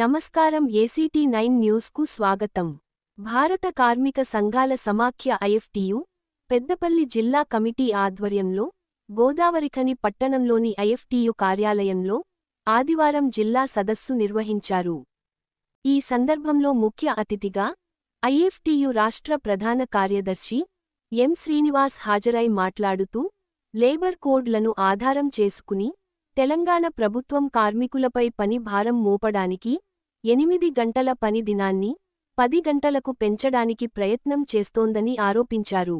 నమస్కారం ACT nine న్యూస్కు స్వాగతం. భారత కార్మిక సంఘాల సమాఖ్య ఐఎఫ్టియు పెద్దపల్లి జిల్లా కమిటీ ఆధ్వర్యంలో గోదావరిఖని పట్టణంలోని ఐఎఫ్టియు కార్యాలయంలో ఆదివారం జిల్లా సదస్సు నిర్వహించారు. ఈ సందర్భంలో ముఖ్య అతిథిగా ఐఎఫ్టియు రాష్ట్ర ప్రధాన కార్యదర్శి ఎం శ్రీనివాస్ హాజరై మాట్లాడుతూ లేబర్ కోడ్లను ఆధారం చేసుకుని తెలంగాణ ప్రభుత్వం కార్మికులపై పని భారం మోపడానికి ఎనిమిది గంటల పని దినాన్ని పది గంటలకు పెంచడానికి ప్రయత్నం చేస్తోందని ఆరోపించారు.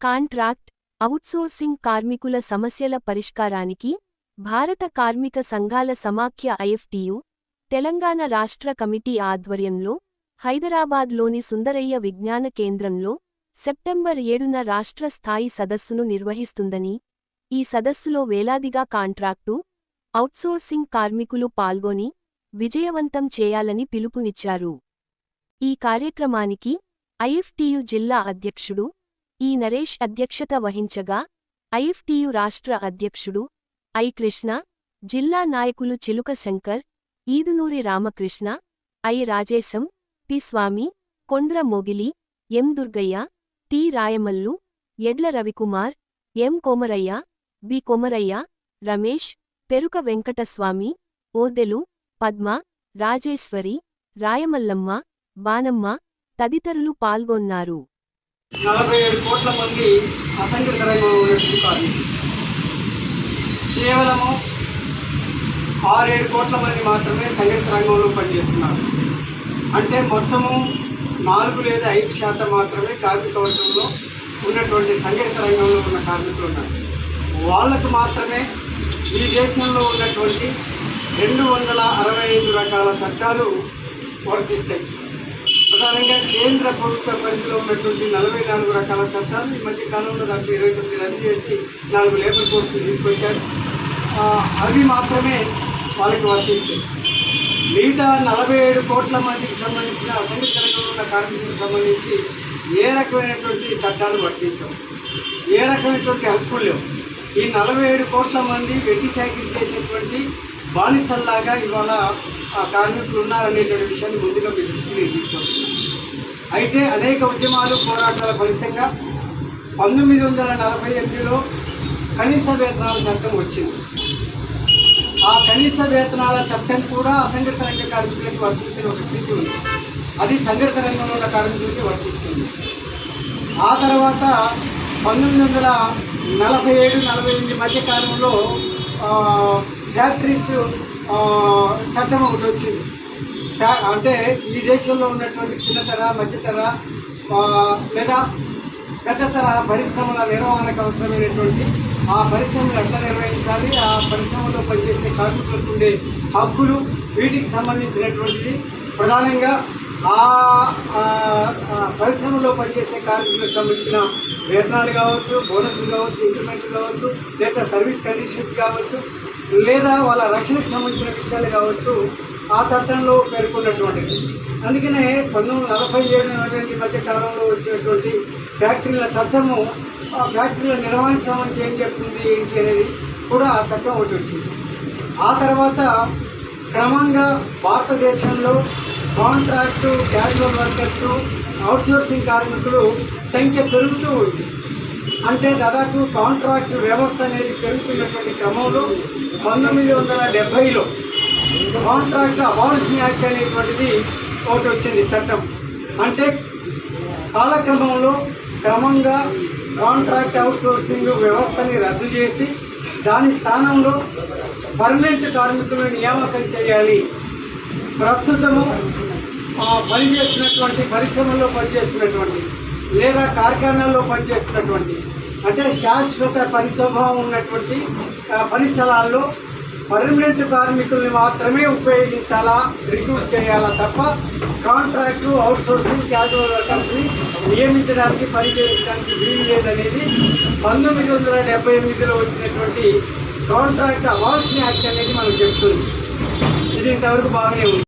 కాంట్రాక్ట్ అవుట్సోర్సింగ్ కార్మికుల సమస్యల పరిష్కారానికి భారత కార్మిక సంఘాల సమాఖ్య ఐఎఫ్టియు తెలంగాణ రాష్ట్ర కమిటీ ఆధ్వర్యంలో హైదరాబాద్లోని సుందరయ్య విజ్ఞాన కేంద్రంలో సెప్టెంబర్ ఏడున రాష్ట్ర స్థాయి సదస్సును నిర్వహిస్తుందని ఈ సదస్సులో వేలాదిగా కాంట్రాక్టు అవుట్సోర్సింగ్ కార్మికులు పాల్గొని విజయవంతం చేయాలని పిలుపునిచ్చారు. ఈ కార్యక్రమానికి ఐఎఫ్టియు జిల్లా అధ్యక్షుడు ఈ నరేష్ అధ్యక్షత వహించగా ఐఎఫ్టియు రాష్ట్ర అధ్యక్షుడు ఐ కృష్ణ జిల్లా నాయకులు Chiluka Shankar Edunuri Ramakrishna I Rajesham P Swamy Kondra Mogili M Durgaiah T Rayamallu Edla Ravikumar M Komaraiah B Komaraiah Ramesh Peruka Venkataswamy Odelu Padma Rajeshwari Rayamallamma Banamma తదితరులు పాల్గొన్నారు. నలభై ఏడు కోట్ల మంది అసంఘటిత రంగంలో ఉన్నటువంటి కేవలము ఆరేడు కోట్ల మంది మాత్రమే సంఘటిత రంగంలో పనిచేస్తున్నారు. అంటే మొత్తము నాలుగు లేదా ఐదు శాతం మాత్రమే కార్మిక వర్గంలో ఉన్నటువంటి సంఘటిత రంగంలో ఉన్న కార్మికులు ఉన్నారు. వాళ్ళకు మాత్రమే ఈ దేశంలో ఉన్నటువంటి రెండు వందల అరవై ఐదు రకాల చట్టాలు వర్తిస్తాయి. ప్రధానంగా కేంద్ర ప్రభుత్వ పరిధిలో ఉన్నటువంటి నలభై నాలుగు రకాల చట్టాలు ఈ మధ్య కాలంలో దాంట్లో ఇరవై తొమ్మిది రద్దు చేసి నాలుగు లేబర్ కోర్సులు తీసుకొచ్చారు. అవి మాత్రమే వాళ్ళకి వర్తిస్తాయి. మిగతా నలభై ఏడు కోట్ల మందికి సంబంధించిన అసంఘటిత రంగంలో ఉన్న కార్మికులకు సంబంధించి ఏ రకమైనటువంటి చట్టాలు వర్తించవు. ఏ రకమైనటువంటి హక్కులు లేవు. ఈ నలభై ఏడు కోట్ల మంది వెట్టి చాకరీ చేసేటువంటి బానిసల్లాగా ఇవాళ ఆ కార్మికులు ఉన్నారనేటువంటి విషయాన్ని ముందుగా మీ దృష్టికి నేను తీసుకొస్తున్నాను. అయితే అనేక ఉద్యమాలు పోరాటాల ఫలితంగా పంతొమ్మిది వందల నలభై ఎనిమిదిలో కనీస వేతనాల చట్టం వచ్చింది. ఆ కనీస వేతనాల చట్టం కూడా అసంఘటిత రంగ కార్మికులకు వర్తించిన ఒక స్థితి ఉంది. అది సంఘటిత రంగంలో ఉన్న కార్మికులకి వర్తిస్తుంది. ఆ తర్వాత పంతొమ్మిది వందల నలభై ఏడు నలభై ఎనిమిది మధ్య కాలంలో ఫ్యాక్టరీస్ చట్టం ఒకటి వచ్చింది. ఫ్యా- అంటే ఈ దేశంలో ఉన్నటువంటి చిన్నతర మధ్యతర లేదా పెద్దతర పరిశ్రమల నిర్వహణకు అవసరమైనటువంటి ఆ పరిశ్రమలు ఎట్లా నిర్వహించాలి? ఆ పరిశ్రమలో పనిచేసే కార్మికులకు ఉండే హక్కులు వీటికి సంబంధించినటువంటిది ప్రధానంగా ఆ పరిశ్రమలో పనిచేసే కార్మికులకు సంబంధించిన వేతనాలు కావచ్చు బోనస్లు కావచ్చు ఇంక్రిమెంట్లు కావచ్చు లేదా సర్వీస్ కండిషన్స్ కావచ్చు లేదా వాళ్ళ రక్షణకు సంబంధించిన విషయాలు కావచ్చు ఆ చట్టంలో పేర్కొన్నటువంటిది. అందుకనే పంతొమ్మిది నలభై ఏడు నలభై మధ్య కాలంలో వచ్చినటువంటి ఫ్యాక్టరీల చట్టము ఆ ఫ్యాక్టరీల నిర్వహణకు సంబంధించి ఏం చెప్తుంది ఏంటి అనేది కూడా ఆ చట్టం ఒకటి వచ్చింది. ఆ తర్వాత క్రమంగా భారతదేశంలో కాంట్రాక్టు క్యాజువల్ వర్కర్స్ అవుట్సోర్సింగ్ కార్మికులు సంఖ్య పెరుగుతూ ఉంది. అంటే దాదాపు కాంట్రాక్ట్ వ్యవస్థ అనేది పెరుగుతున్నటువంటి క్రమంలో పంతొమ్మిది వందల డెబ్భైలో కాంట్రాక్ట్ అబాలిషన్ యాక్ట్ అనేటువంటిది ఒకటి వచ్చింది చట్టం. అంటే కాలక్రమంలో క్రమంగా కాంట్రాక్ట్ అవుట్సోర్సింగ్ వ్యవస్థని రద్దు చేసి దాని స్థానంలో పర్మనెంట్ కార్మికులను నియామకం చేయాలి. ప్రస్తుతము పనిచేస్తున్నటువంటి పరిశ్రమల్లో పనిచేస్తున్నటువంటి లేదా కార్ఖానాల్లో పనిచేస్తున్నటువంటి అంటే శాశ్వత పరిశోభం ఉన్నటువంటి పరిస్థలాల్లో పని స్థలాల్లో పర్మనెంట్ కార్మికుల్ని మాత్రమే ఉపయోగించాలా రిక్రూట్ చేయాలా తప్ప కాంట్రాక్టు అవుట్సోర్సింగ్ క్యాజువల్ వర్కర్స్ని నియమించడానికి పనిచేయడానికి వీలు లేదనేది పంతొమ్మిది వందల డెబ్బై ఎనిమిదిలో వచ్చినటువంటి కాంట్రాక్ట్ అవాల్సిన యాక్ట్ అనేది మనం చెప్తుంది. ఇది ఇంతవరకు బాగానే ఉంది.